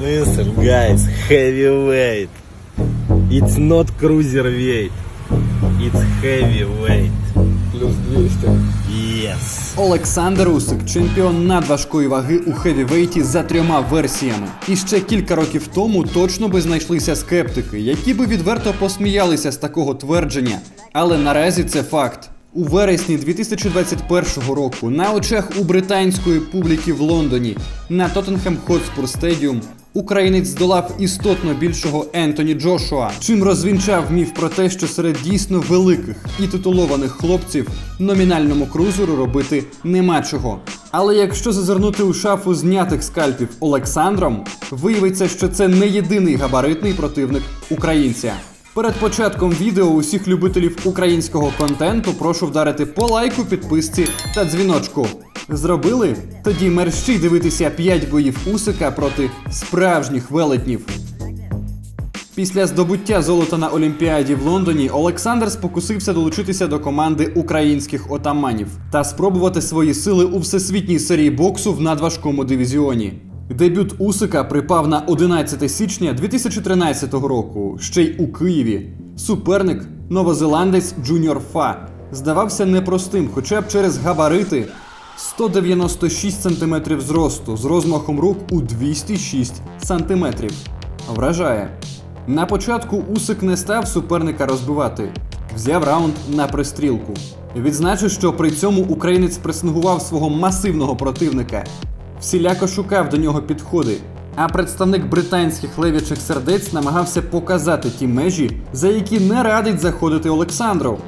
Listen, guys, heavyweight. It's not cruiserweight. It's heavyweight. Плюс 200. Yes. Олександр Усик, чемпіон надважкої ваги у хевівейті за трьома версіями. І ще кілька років тому точно би знайшлися скептики, які би відверто посміялися з такого твердження. Але наразі це факт. У вересні 2021 року на очах у британської публіки в Лондоні на Тоттенхем Хотспур Стедіум українець здолав істотно більшого Ентоні Джошуа, чим розвінчав міф про те, що серед дійсно великих і титулованих хлопців номінальному крузеру робити нема чого. Але якщо зазирнути у шафу знятих скальпів Олександром, виявиться, що це не єдиний габаритний противник українця. Перед початком відео усіх любителів українського контенту прошу вдарити по лайку, підписці та дзвіночку. Зробили? Тоді мерщій дивитися 5 боїв Усика проти справжніх велетнів. Після здобуття золота на Олімпіаді в Лондоні Олександр спокусився долучитися до команди українських отаманів та спробувати свої сили у всесвітній серії боксу в надважкому дивізіоні. Дебют Усика припав на 11 січня 2013 року, ще й у Києві. Суперник новозеландець Джуніор Фа здавався непростим, хоча б через габарити 196 см зросту з розмахом рук у 206 см. Вражає. На початку Усик не став суперника розбивати, взяв раунд на пристрілку. Відзначу, що при цьому українець пресингував свого масивного противника, всіляко шукав до нього підходи. А представник британських левічих сердець намагався показати ті межі, за які не радить заходити Олександров.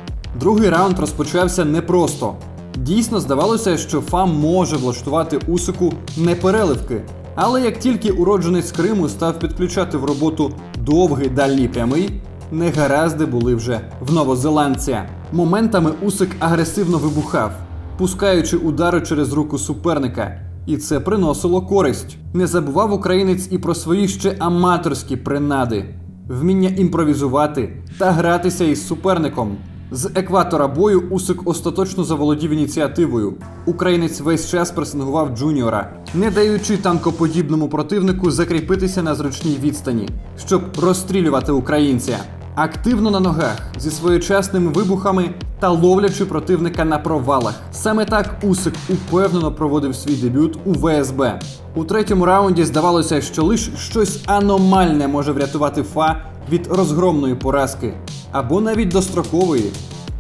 Другий раунд розпочався непросто. Дійсно здавалося, що Фам може влаштувати Усику непереливки. Але як тільки уродженець Криму став підключати в роботу довгий дальній прямий, негаразди були вже в новозеландця. Моментами Усик агресивно вибухав, пускаючи удари через руку суперника. І це приносило користь. Не забував українець і про свої ще аматорські принади, вміння імпровізувати та гратися із суперником. З екватора бою Усик остаточно заволодів ініціативою. Українець весь час пресингував Джуніора, не даючи танкоподібному противнику закріпитися на зручній відстані, щоб розстрілювати українця. Активно на ногах зі своєчасними вибухами та ловлячи противника на провалах. Саме так Усик упевнено проводив свій дебют у ВСБ. У третьому раунді здавалося, що лише щось аномальне може врятувати Фа від розгромної поразки або навіть дострокової.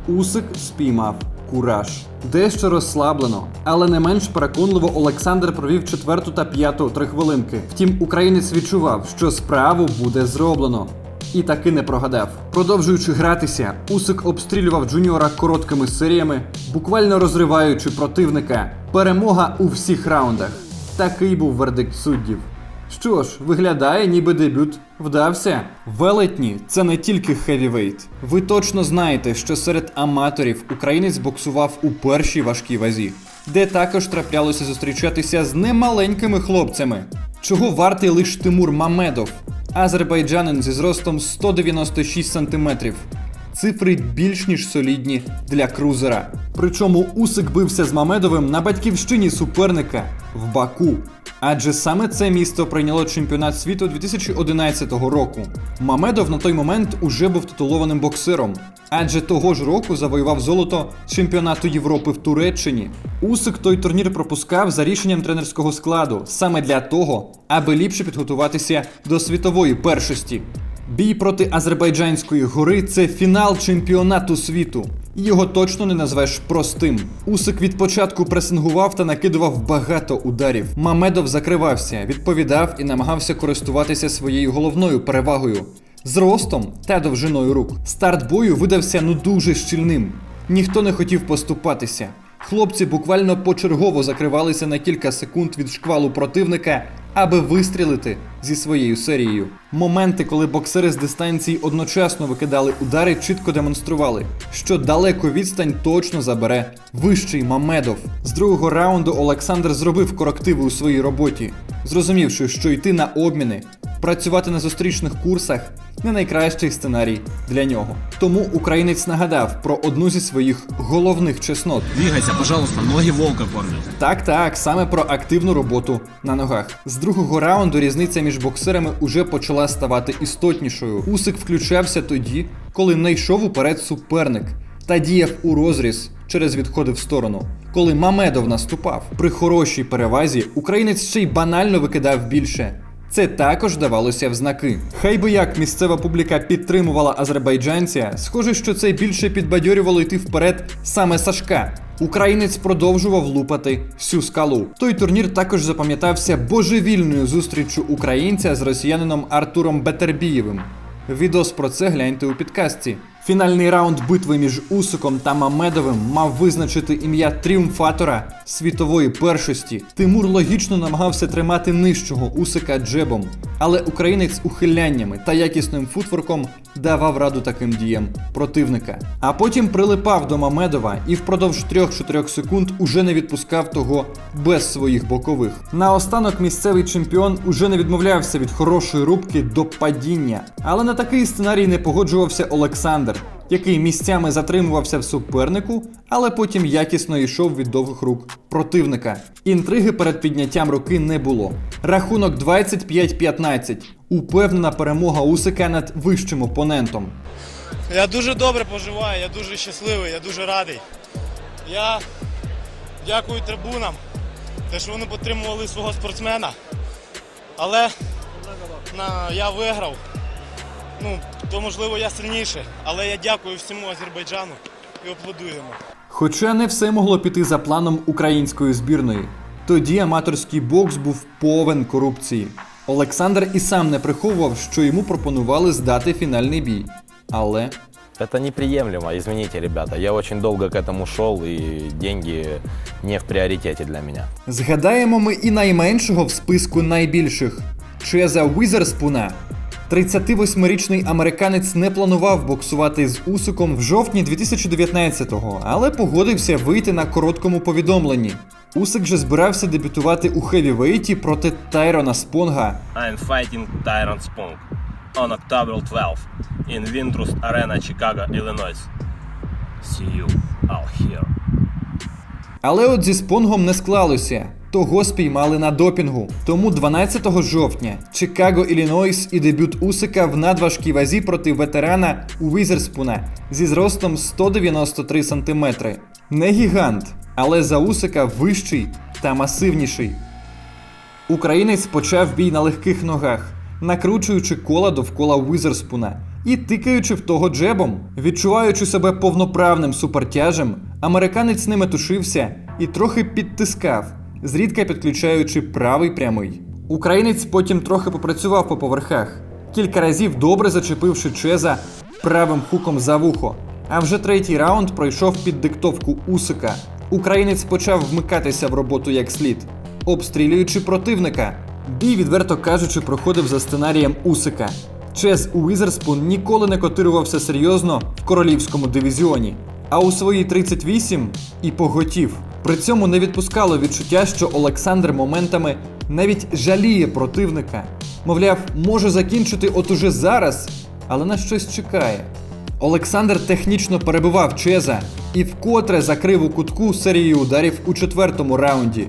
Усик спіймав кураж. Дещо розслаблено, але не менш переконливо Олександр провів четверту та п'яту три хвилинки. Втім, українець відчував, що справу буде зроблено. І таки не прогадав. Продовжуючи гратися, Усик обстрілював Джуніора короткими серіями, буквально розриваючи противника. Перемога у всіх раундах. Такий був вердикт суддів. Що ж, виглядає, ніби дебют вдався. Велетні це не тільки хевівейт. Ви точно знаєте, що серед аматорів українець боксував у першій важкій вазі, де також траплялося зустрічатися з немаленькими хлопцями. Чого вартий лиш Тимур Мамедов, азербайджанин зі зростом 196 см. Цифри більш ніж солідні для крузера. Причому Усик бився з Мамедовим на батьківщині суперника в Баку. Адже саме це місто прийняло чемпіонат світу 2011 року. Мамедов на той момент уже був титулованим боксером, адже того ж року завоював золото чемпіонату Європи в Туреччині. Усик той турнір пропускав за рішенням тренерського складу саме для того, аби ліпше підготуватися до світової першості. Бій проти Азербайджанської гори це фінал чемпіонату світу. Його точно не назвеш простим. Усик від початку пресингував та накидував багато ударів. Мамедов закривався, відповідав і намагався користуватися своєю головною перевагою зростом та довжиною рук. Старт бою видався ну дуже щільним. Ніхто не хотів поступатися. Хлопці буквально почергово закривалися на кілька секунд від шквалу противника, аби вистрілити зі своєю серією. Моменти, коли боксери з дистанції одночасно викидали удари, чітко демонстрували, що далеко відстань точно забере вищий Мамедов. З другого раунду Олександр зробив корективи у своїй роботі, зрозумівши, що йти на обміни Працювати на зустрічних курсах не найкращий сценарій для нього. Тому українець нагадав про одну зі своїх головних чеснот. Двигайся, пожалуйста, ноги волка кормят. Так, так, саме про активну роботу на ногах. З другого раунду різниця між боксерами уже почала ставати істотнішою. Усик включався тоді, коли не йшов уперед суперник та діяв у розріз через відходи в сторону. Коли Мамедов наступав при хорошій перевазі, українець ще й банально викидав більше. Це також давалося в знаки. Хай би як місцева публіка підтримувала азербайджанця, схоже, що це більше підбадьорювало йти вперед саме Сашка. Українець продовжував лупати всю скалу. Той турнір також запам'ятався божевільною зустріччю українця з росіянином Артуром Бетербієвим. Відос про це гляньте у підкастці. Фінальний раунд битви між Усиком та Мамедовим мав визначити ім'я тріумфатора світової першості. Тимур логічно намагався тримати нижчого Усика джебом, але українець ухиляннями та якісним футворком давав раду таким діям противника. А потім прилипав до Мамедова і впродовж 3-4 секунд уже не відпускав того без своїх бокових. Наостанок місцевий чемпіон уже не відмовлявся від хорошої рубки до падіння. Але на такий сценарій не погоджувався Олександр, який місцями затримувався в супернику, але потім якісно йшов від довгих рук противника. Інтриги перед підняттям руки не було. Рахунок 25-15. Упевнена перемога Усика над вищим опонентом. Я дуже добре поживаю, я дуже щасливий, я дуже радий. Я дякую трибунам, те, що вони підтримували свого спортсмена. Але я виграв. Ну, то можливо я сильніший, але я дякую всьому Азербайджану і аплодуємо. Хоча не все могло піти за планом української збірної. Тоді аматорський бокс був повен корупції. Олександр і сам не приховував, що йому пропонували здати фінальний бій. Але Это неприемлемо, извините, ребята. Я очень долго к этому шел, и деньги не в приоритете для меня. згадаємо ми і найменшого в списку найбільших Чеза Візерспуна. 38-річний американець не планував боксувати з Усиком в жовтні 2019-го, але погодився вийти на короткому повідомленні. Усик же збирався дебютувати у хевівейті проти Тайрона Спонга, I'm fighting Tyron Spong on October 12 in Windrust Arena, Chicago, Illinois. See you all here. Але от зі спонгом не склалося. Того спіймали на допінгу. Тому 12 жовтня Чикаго, Іллінойс і дебют Усика в надважкій вазі проти ветерана Уізерспуна зі зростом 193 см. Не гігант, але за Усика вищий та масивніший. Українець почав бій на легких ногах, накручуючи кола довкола Уізерспуна і тикаючи в того джебом. Відчуваючи себе повноправним супертяжем, американець не метушився і трохи підтискав, зрідка підключаючи правий прямий. Українець потім трохи попрацював по поверхах, кілька разів добре зачепивши Чеза правим хуком за вухо. А вже третій раунд пройшов під диктовку Усика. Українець почав вмикатися в роботу як слід, обстрілюючи противника. Бій, відверто кажучи, проходив за сценарієм Усика. Чез Уізерспун ніколи не котирувався серйозно в королівському дивізіоні, а у свої 38 і поготів. При цьому не відпускало відчуття, що Олександр моментами навіть жаліє противника. Мовляв, може закінчити от уже зараз, але на щось чекає. Олександр технічно перебивав Чеза і вкотре закрив у кутку серію ударів у четвертому раунді.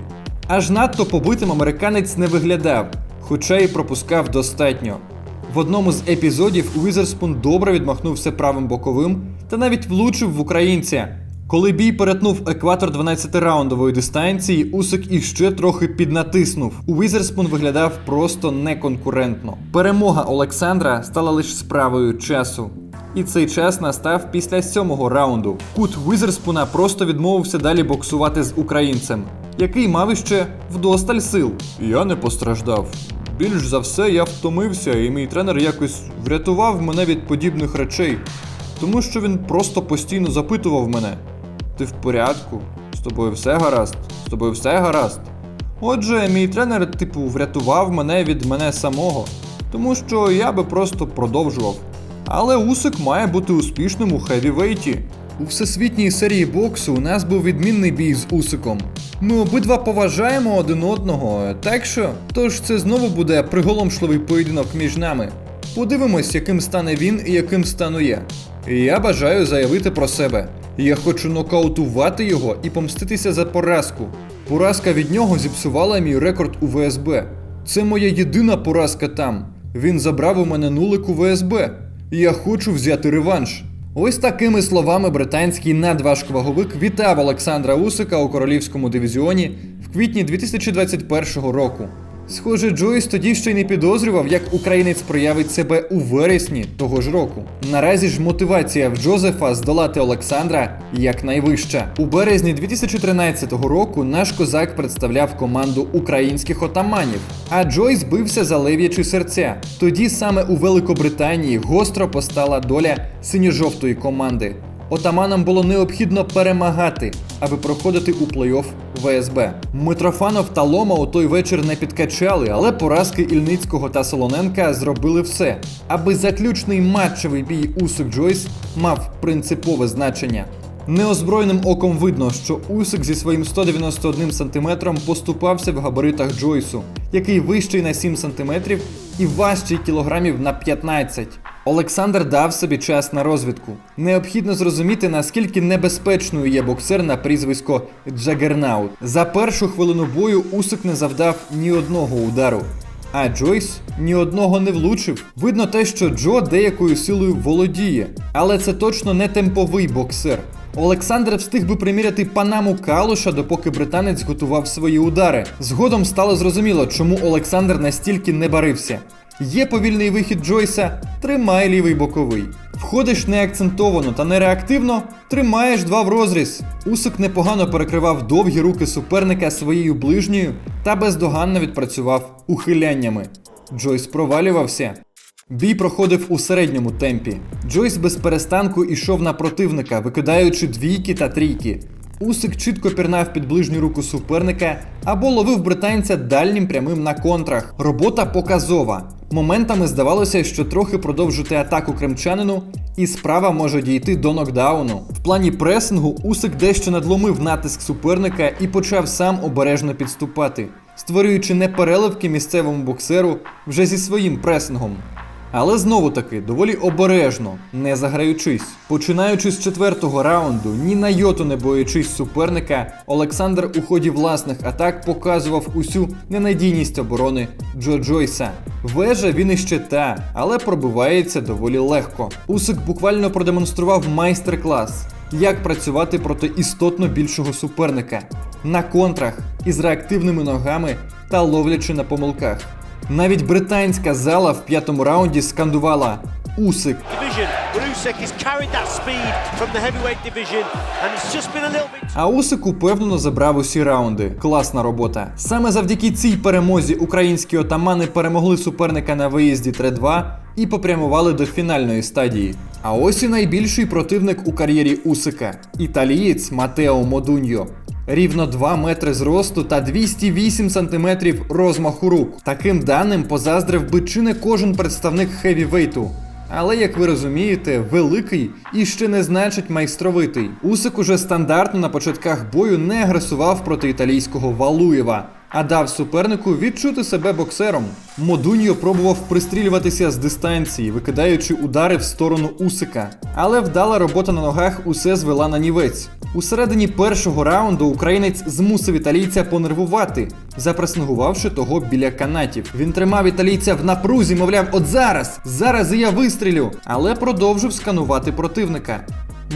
Аж надто побитим американець не виглядав, хоча й пропускав достатньо. В одному з епізодів Уізерспун добре відмахнувся правим боковим та навіть влучив в українця. Коли бій перетнув екватор 12-раундової дистанції, Усик іще трохи піднатиснув. Уізерспун виглядав просто неконкурентно. Перемога Олександра стала лише справою часу. І цей час настав після сьомого раунду. Кут Візерспуна просто відмовився далі боксувати з українцем, який мав іще вдосталь сил. Я не постраждав. Більш за все, я втомився, і мій тренер якось врятував мене від подібних речей, тому що він просто постійно запитував мене: Ти в порядку? З тобою все гаразд? З тобою все гаразд? Отже, мій тренер, типу, врятував мене від мене самого, тому що я би просто продовжував. Але Усик має бути успішним у хевівейті. У всесвітній серії боксу у нас був відмінний бій з Усиком. Ми обидва поважаємо один одного, так що? Тож це знову буде приголомшливий поєдинок між нами. Подивимось, яким стане він і яким стану я. Я бажаю заявити про себе. Я хочу нокаутувати його і помститися за поразку. Поразка від нього зіпсувала мій рекорд у ВСБ. Це моя єдина поразка там. Він забрав у мене нулик у ВСБ. Я хочу взяти реванш. Ось такими словами британський надважковаговик вітав Олександра Усика у королівському дивізіоні в квітні 2021 року. Схоже, Джойс тоді ще й не підозрював, як українець проявить себе у вересні того ж року. Наразі ж мотивація в Джозефа здолати Олександра якнайвища. У березні 2013 року наш козак представляв команду українських отаманів, а Джойс бився за лев'ячі серця. Тоді саме у Великобританії гостро постала доля синьо-жовтої команди. Отаманам було необхідно перемагати, аби проходити у плей-офф ВСБ. Митрофанов та Лома у той вечір не підкачали, але поразки Ільницького та Солоненка зробили все, аби заключний матчевий бій Усик Джойс мав принципове значення. Неозброєним оком видно, що Усик зі своїм 191 см поступався в габаритах Джойсу, який вищий на 7 см і важчий кілограмів на 15. Олександр дав собі час на розвідку. Необхідно зрозуміти, наскільки небезпечною є боксер на прізвисько Джагернаут. За першу хвилину бою Усик не завдав ні одного удару. А Джойс ні одного не влучив. Видно те, що Джо деякою силою володіє, але це точно не темповий боксер. Олександр встиг би приміряти панаму Калуша, допоки британець готував свої удари. Згодом стало зрозуміло, чому Олександр настільки не барився. Є повільний вихід Джойса, тримай лівий боковий. Входиш неакцентовано та нереактивно, тримаєш два в розріз. Усик непогано перекривав довгі руки суперника своєю ближньою та бездоганно відпрацював ухиляннями. Джойс провалювався. Бій проходив у середньому темпі. Джойс без перестанку ішов на противника, викидаючи двійки та трійки. Усик чітко пірнав під ближню руку суперника або ловив британця дальнім прямим на контрах. Робота показова. Моментами здавалося, що трохи продовжити атаку кримчанину, і справа може дійти до нокдауну. В плані пресингу Усик дещо надломив натиск суперника і почав сам обережно підступати, створюючи непереливки місцевому боксеру вже зі своїм пресингом. Але знову таки доволі обережно, не заграючись. Починаючи з четвертого раунду, ні на йоту не боячись суперника, Олександр у ході власних атак показував усю ненадійність оборони Джо Джойса. Вежа він іще та, але пробивається доволі легко. Усик буквально продемонстрував майстер-клас, як працювати проти істотно більшого суперника на контрах із реактивними ногами та ловлячи на помилках. Навіть британська зала в п'ятому раунді скандувала Усик. А Усик упевнено забрав усі раунди. Класна робота. Саме завдяки цій перемозі українські отамани перемогли суперника на виїзді 3-2 і попрямували до фінальної стадії. А ось і найбільший противник у кар'єрі Усика італієць Матео Модуньо. Рівно 2 метри зросту та 208 сантиметрів розмаху рук. Таким даним позаздрив би чи не кожен представник хевівейту. Але, як ви розумієте, великий і ще не значить майстровитий. Усик уже стандартно на початках бою не агресував проти італійського Валуєва, а дав супернику відчути себе боксером. Модуньо пробував пристрілюватися з дистанції, викидаючи удари в сторону Усика. Але вдала робота на ногах усе звела на нівець. У середині першого раунду українець змусив італійця понервувати, запресингувавши того біля канатів. Він тримав італійця в напрузі, мовляв, от зараз, зараз і я вистрілю, але продовжив сканувати противника.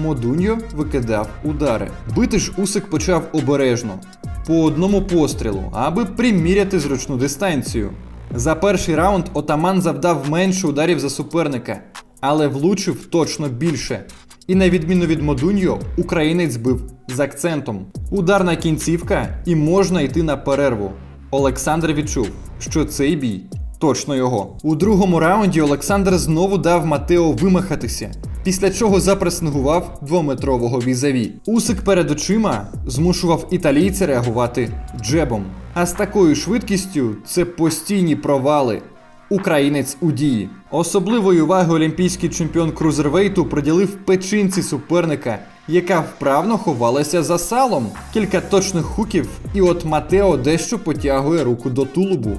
Модуньо викидав удари. Бити ж Усик почав обережно, по одному пострілу, аби приміряти зручну дистанцію. За перший раунд отаман завдав менше ударів за суперника, але влучив точно більше. І на відміну від Модуньо, українець бив з акцентом. Ударна кінцівка, і можна йти на перерву. Олександр відчув, що цей бій точно його. У другому раунді Олександр знову дав Матео вимахатися, після чого запресингував двометрового візаві. Усик перед очима змушував італійця реагувати джебом. А з такою швидкістю це постійні провали. Українець у дії. Особливої уваги олімпійський чемпіон крузервейту приділив печінці суперника яка вправно ховалася за салом. Кілька точних хуків, і от Матео дещо потягує руку до тулубу.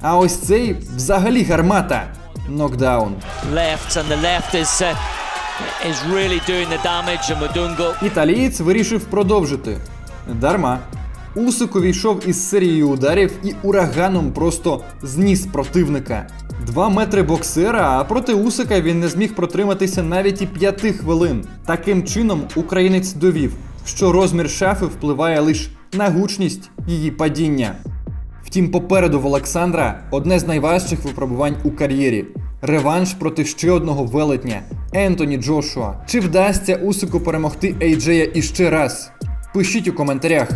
А ось цей взагалі гармата. Нокдаун. left, and the left is uh, is really doing the damage. And Madungo Італієць вирішив продовжити. Дарма. Усик увійшов із серією ударів і ураганом просто зніс противника. Два метри боксера, а проти Усика він не зміг протриматися навіть і п'яти хвилин. Таким чином, українець довів, що розмір шафи впливає лише на гучність її падіння. Втім, попереду в Олександра одне з найважчих випробувань у кар'єрі реванш проти ще одного велетня Ентоні Джошуа. Чи вдасться Усику перемогти Ейджея іще раз? Пишіть у коментарях.